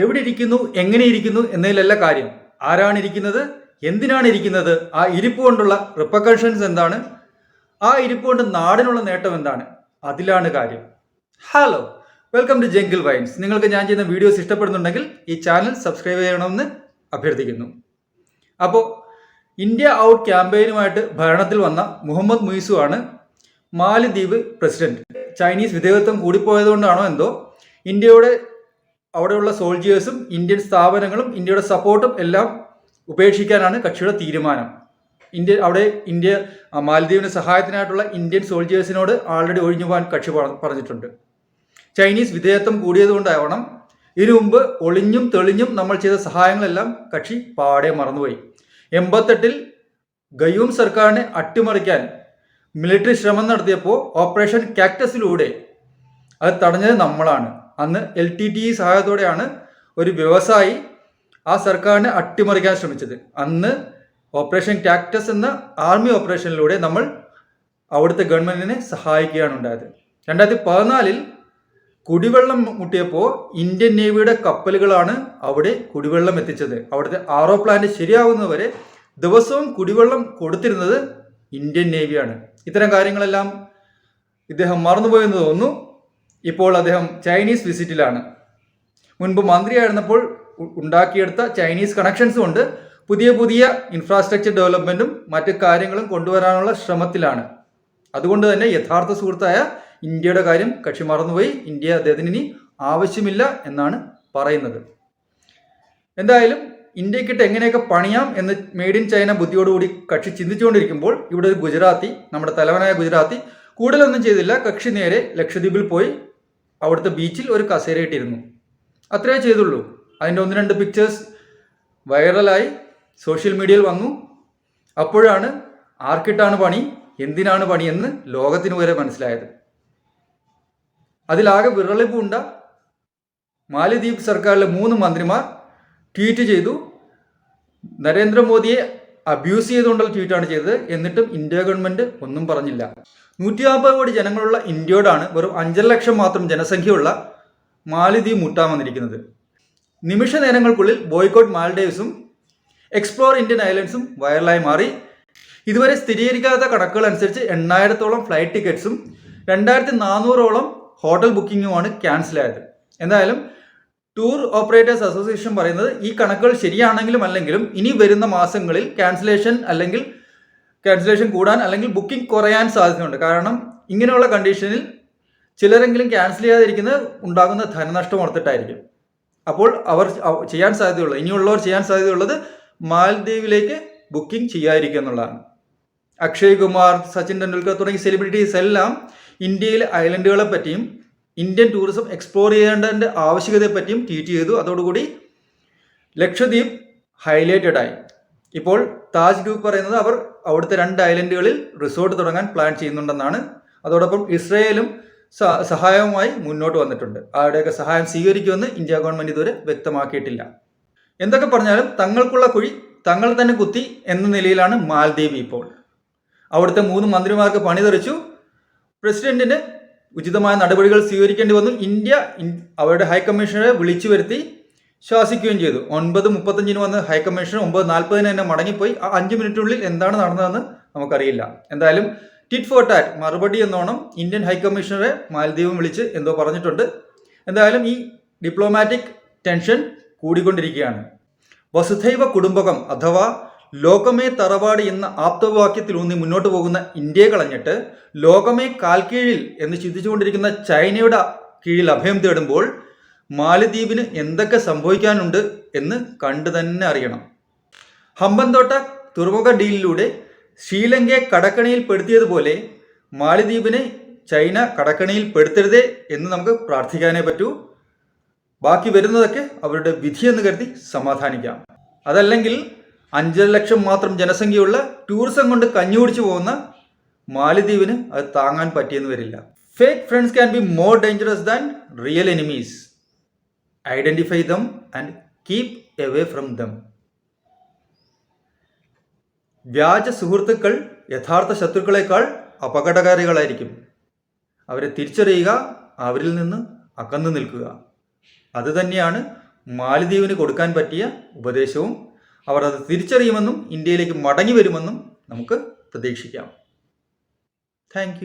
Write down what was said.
എവിടെ ഇരിക്കുന്നു എങ്ങനെ ഇരിക്കുന്നു എന്നതിലല്ല കാര്യം. ആരാണ് ഇരിക്കുന്നത് എന്തിനാണ് ഇരിക്കുന്നത് ആ ഇരിപ്പ് കൊണ്ടുള്ള റിപ്പക്കഷൻസ് എന്താണ് ആ ഇരിപ്പ് കൊണ്ട് നാടിനുള്ള നേട്ടം എന്താണ് അതിലാണ് കാര്യം. Hello welcome to jungle vines നിങ്ങൾക്ക് ഞാൻ ചെയ്യുന്ന വീഡിയോസ് ഇഷ്ടപ്പെടുന്നുണ്ടെങ്കിൽ ഈ ചാനൽ സബ്സ്ക്രൈബ് ചെയ്യണമെന്ന് അഭ്യർത്ഥിക്കുന്നു. അപ്പോൾ ഇന്ത്യ ഔട്ട് ക്യാമ്പയിനുമായിട്ട് ഭരണത്തിൽ വന്ന മുഹമ്മദ് മുയിസു ആണ് മാലിദ്വീപ് പ്രസിഡന്റ്. ചൈനീസ് വിധേയത്വം കൂടിപ്പോയതുകൊണ്ടാണോ എന്തോ ഇന്ത്യയുടെ അവിടെയുള്ള സോൾജിയേഴ്സും ഇന്ത്യൻ സ്ഥാപനങ്ങളും ഇന്ത്യയുടെ സപ്പോർട്ടും എല്ലാം ഉപേക്ഷിക്കാനാണ് കക്ഷിയുടെ തീരുമാനം. ഇന്ത്യ അവിടെ ഇന്ത്യ മാലദ്വീപിന് സഹായത്തിനായിട്ടുള്ള ഇന്ത്യൻ സോൾജിയേഴ്സിനോട് ആൾറെഡി ഒഴിഞ്ഞു പോകാൻ കക്ഷി പറഞ്ഞിട്ടുണ്ട്. ചൈനീസ് വിധേയത്വം കൂടിയതുകൊണ്ടാവണം ഇതിനു മുമ്പ് ഒളിഞ്ഞും തെളിഞ്ഞും നമ്മൾ ചെയ്ത സഹായങ്ങളെല്ലാം കക്ഷി പാടെ മറന്നുപോയി. എൺപത്തെട്ടിൽ ഗയൂം സർക്കാരിനെ അട്ടിമറിക്കാൻ മിലിറ്ററി ശ്രമം നടത്തിയപ്പോൾ ഓപ്പറേഷൻ കാക്ടസിലൂടെ അത് തടഞ്ഞത് നമ്മളാണ്. അന്ന് എൽ ടി ടി സഹായത്തോടെയാണ് ഒരു വ്യവസായി ആ സർക്കാരിനെ അട്ടിമറിക്കാൻ ശ്രമിച്ചത്. അന്ന് ഓപ്പറേഷൻ ക്യാക്ടസ് എന്ന ആർമി ഓപ്പറേഷനിലൂടെ നമ്മൾ അവിടുത്തെ ഗവൺമെന്റിനെ സഹായിക്കുകയാണ് ഉണ്ടായത്. രണ്ടായിരത്തി പതിനാലിൽ കുടിവെള്ളം മുട്ടിയപ്പോൾ ഇന്ത്യൻ നേവിയുടെ കപ്പലുകളാണ് അവിടെ കുടിവെള്ളം എത്തിച്ചത്. അവിടുത്തെ ആറോ പ്ലാന്റ് ശരിയാവുന്നവരെ ദിവസവും കുടിവെള്ളം കൊടുത്തിരുന്നത് ഇന്ത്യൻ നേവിയാണ്. ഇത്തരം കാര്യങ്ങളെല്ലാം ഇദ്ദേഹം മറന്നുപോയെന്ന് തോന്നുന്നു. ഇപ്പോൾ അദ്ദേഹം ചൈനീസ് വിസിറ്റിലാണ്. മുൻപ് മന്ത്രിയായിരുന്നപ്പോൾ ഉണ്ടാക്കിയെടുത്ത ചൈനീസ് കണക്ഷൻസ് കൊണ്ട് പുതിയ പുതിയ ഇൻഫ്രാസ്ട്രക്ചർ ഡെവലപ്മെന്റും മറ്റു കാര്യങ്ങളും കൊണ്ടുവരാനുള്ള ശ്രമത്തിലാണ്. അതുകൊണ്ട് തന്നെ യഥാർത്ഥ സുഹൃത്തായ ഇന്ത്യയുടെ കാര്യം കക്ഷി മറന്നുപോയി. ഇന്ത്യ അദ്ദേഹത്തിന് ഇനി ആവശ്യമില്ല എന്നാണ് പറയുന്നത്. എന്തായാലും ഇന്ത്യക്കിട്ട് എങ്ങനെയൊക്കെ പണിയാം എന്ന് മെയ്ഡ് ഇൻ ചൈന ബുദ്ധിയോടുകൂടി കക്ഷി ചിന്തിച്ചുകൊണ്ടിരിക്കുമ്പോൾ ഇവിടെ ഒരു ഗുജറാത്തി നമ്മുടെ തലവനായ ഗുജറാത്തി കൂടുതലൊന്നും ചെയ്തില്ല. കക്ഷി നേരെ ലക്ഷദ്വീപിൽ പോയി അവിടുത്തെ ബീച്ചിൽ ഒരു കസേര ഇട്ടിരുന്നു. അത്രേ ചെയ്തുള്ളൂ. അതിന്റെ ഒന്ന് രണ്ട് പിക്ചേഴ്സ് വൈറലായി സോഷ്യൽ മീഡിയയിൽ വന്നു. അപ്പോഴാണ് ആർക്കിട്ടാണ് പണി എന്തിനാണ് പണിയെന്ന് ലോകത്തിന് വരെ മനസ്സിലായത്. അതിലാകെ വിറളിപ്പുണ്ട മാലദ്വീപ് സർക്കാരിലെ മൂന്ന് മന്ത്രിമാർ ട്വീറ്റ് ചെയ്തു നരേന്ദ്രമോദിയെ അബ്യൂസ് ചെയ്തുകൊണ്ടുള്ള ട്വീറ്റാണ് ചെയ്തത്. എന്നിട്ടും ഇന്ത്യ ഗവൺമെന്റ് ഒന്നും പറഞ്ഞില്ല. നൂറ്റി അമ്പത് കോടി ജനങ്ങളുള്ള ഇന്ത്യയോടാണ് വെറും അഞ്ചര ലക്ഷം മാത്രം ജനസംഖ്യയുള്ള മാലിദ്വീപ് മുട്ടാൻ വന്നിരിക്കുന്നത്. നിമിഷ നേരങ്ങൾക്കുള്ളിൽ ബോയ്ക്കോട്ട് മാൽഡീവ്സും എക്സ്പ്ലോർ ഇന്ത്യൻ ഐലൻഡ്സും വൈറലായി മാറി. ഇതുവരെ സ്ഥിരീകരിക്കാത്ത കണക്കുകൾ അനുസരിച്ച് എണ്ണായിരത്തോളം ഫ്ലൈറ്റ് ടിക്കറ്റ്സും രണ്ടായിരത്തി നാനൂറോളം ഹോട്ടൽ ബുക്കിങ്ങുമാണ് ക്യാൻസൽ ആയത്. എന്തായാലും ടൂർ ഓപ്പറേറ്റേഴ്സ് അസോസിയേഷൻ പറയുന്നത് ഈ കണക്കുകൾ ശരിയാണെങ്കിലും അല്ലെങ്കിലും ഇനി വരുന്ന മാസങ്ങളിൽ ക്യാൻസലേഷൻ അല്ലെങ്കിൽ ക്യാൻസലേഷൻ കൂടാൻ അല്ലെങ്കിൽ ബുക്കിംഗ് കുറയാൻ സാധ്യതയുണ്ട്. കാരണം ഇങ്ങനെയുള്ള കണ്ടീഷനിൽ ചിലരെങ്കിലും ക്യാൻസൽ ചെയ്യാതിരിക്കുന്നത് ഉണ്ടാകുന്ന ധനനഷ്ടം ഓർത്തിട്ടായിരിക്കും. അപ്പോൾ അവർ അവ- ചെയ്യാൻ സാധ്യതയുള്ളത് ഇനിയുള്ളവർ ചെയ്യാൻ സാധ്യതയുള്ളത് മാലദ്വീപിലേക്ക് ബുക്കിംഗ് ചെയ്യാതിരിക്കുക എന്നുള്ളതാണ്. അക്ഷയ് കുമാർ സച്ചിൻ ടെണ്ടുൽക്കർ തുടങ്ങിയ സെലിബ്രിറ്റീസ് എല്ലാം ഇന്ത്യയിലെ ഐലൻഡുകളെ പറ്റിയും ഇന്ത്യൻ ടൂറിസം എക്സ്പ്ലോർ ചെയ്യേണ്ടതിന്റെ ആവശ്യകതയെ പറ്റിയും ട്വീറ്റ് ചെയ്തു. അതോടുകൂടി ലക്ഷദ്വീപ് ഹൈലൈറ്റഡ് ആയി. ഇപ്പോൾ താജ് ഗ്രൂപ്പ് പറയുന്നത് അവർ അവിടുത്തെ രണ്ട് ഐലൻഡുകളിൽ റിസോർട്ട് തുടങ്ങാൻ പ്ലാൻ ചെയ്യുന്നുണ്ടെന്നാണ്. അതോടൊപ്പം ഇസ്രയേലും സഹായവുമായി മുന്നോട്ട് വന്നിട്ടുണ്ട്. ആരുടെയൊക്കെ സഹായം സ്വീകരിക്കുമെന്ന് ഇന്ത്യ ഗവൺമെന്റ് ഇതുവരെ വ്യക്തമാക്കിയിട്ടില്ല. എന്തൊക്കെ പറഞ്ഞാലും തങ്ങൾക്കുള്ള കുഴി തങ്ങൾ തന്നെ കുത്തി എന്ന നിലയിലാണ് മാൽദ്വീപ് ഇപ്പോൾ. അവിടുത്തെ മൂന്ന് മന്ത്രിമാർക്ക് പണി തെറിച്ചു പ്രസിഡന്റിന് ഉചിതമായ നടപടികൾ സ്വീകരിക്കേണ്ടി വന്നു. ഇന്ത്യ അവരുടെ ഹൈക്കമ്മീഷണറെ വിളിച്ചു വരുത്തി ശാസിക്കുകയും ചെയ്തു. ഒൻപത് മുപ്പത്തഞ്ചിന് വന്ന് ഹൈക്കമ്മീഷണർ ഒമ്പത് നാൽപ്പതിന് തന്നെ മടങ്ങിപ്പോയി. ആ അഞ്ച് മിനിറ്റിനുള്ളിൽ എന്താണ് നടന്നതെന്ന് നമുക്കറിയില്ല. എന്തായാലും ടിറ്റ് ഫോർ ടാറ്റ് മറുപടി എന്നോണം ഇന്ത്യൻ ഹൈക്കമ്മീഷണറെ മാലദ്വീപും വിളിച്ച് എന്തോ പറഞ്ഞിട്ടുണ്ട്. എന്തായാലും ഈ ഡിപ്ലോമാറ്റിക് ടെൻഷൻ കൂടിക്കൊണ്ടിരിക്കുകയാണ്. വസുധൈവ കുടുംബകം അഥവാ ലോകമേ തറവാട് എന്ന ആപ്തവാക്യത്തിലൂന്നി മുന്നോട്ട് പോകുന്ന ഇന്ത്യയെ കളഞ്ഞിട്ട് ലോകമേ കാൽക്കീഴിൽ എന്ന് ചിന്തിച്ചുകൊണ്ടിരിക്കുന്ന ചൈനയുടെ കീഴിൽ അഭയം തേടുമ്പോൾ മാലദ്വീപിന് എന്തൊക്കെ സംഭവിക്കാനുണ്ട് എന്ന് കണ്ടു തന്നെ അറിയണം. ഹമ്പൻതോട്ട തുറമുഖ ഡീലിലൂടെ ശ്രീലങ്കയെ കടക്കണിയിൽ പെടുത്തിയതുപോലെ മാലദ്വീപിനെ ചൈന കടക്കണിയിൽ പെടുത്തരുതേ എന്ന് നമുക്ക് പ്രാർത്ഥിക്കാനേ പറ്റൂ. ബാക്കി വരുന്നതൊക്കെ അവരുടെ വിധിയെന്ന് കരുതി സമാധാനിക്കാം. അതല്ലെങ്കിൽ അഞ്ചര ലക്ഷം മാത്രം ജനസംഖ്യയുള്ള ടൂറിസം കൊണ്ട് കഞ്ഞുപിടിച്ചു പോകുന്ന മാലിദ്വീപിന് അത് താങ്ങാൻ പറ്റിയെന്ന് വരില്ല. Fake friends can be more dangerous than real enemies identify them and keep away from them വ്യാജ സുഹൃത്തുക്കൾ യഥാർത്ഥ ശത്രുക്കളെക്കാൾ അപകടകാരികളായിരിക്കും. അവരെ തിരിച്ചറിയുക അവരിൽ നിന്ന് അകന്നു നിൽക്കുക. അതുതന്നെയാണ് മാലിദ്വീപിന് കൊടുക്കാൻ പറ്റിയ ഉപദേശവും അവർ അത് തിരിച്ചറിയുമെന്നും ഇന്ത്യയിലേക്ക് മടങ്ങി വരുമെന്നും നമുക്ക് പ്രതീക്ഷിക്കാം. താങ്ക്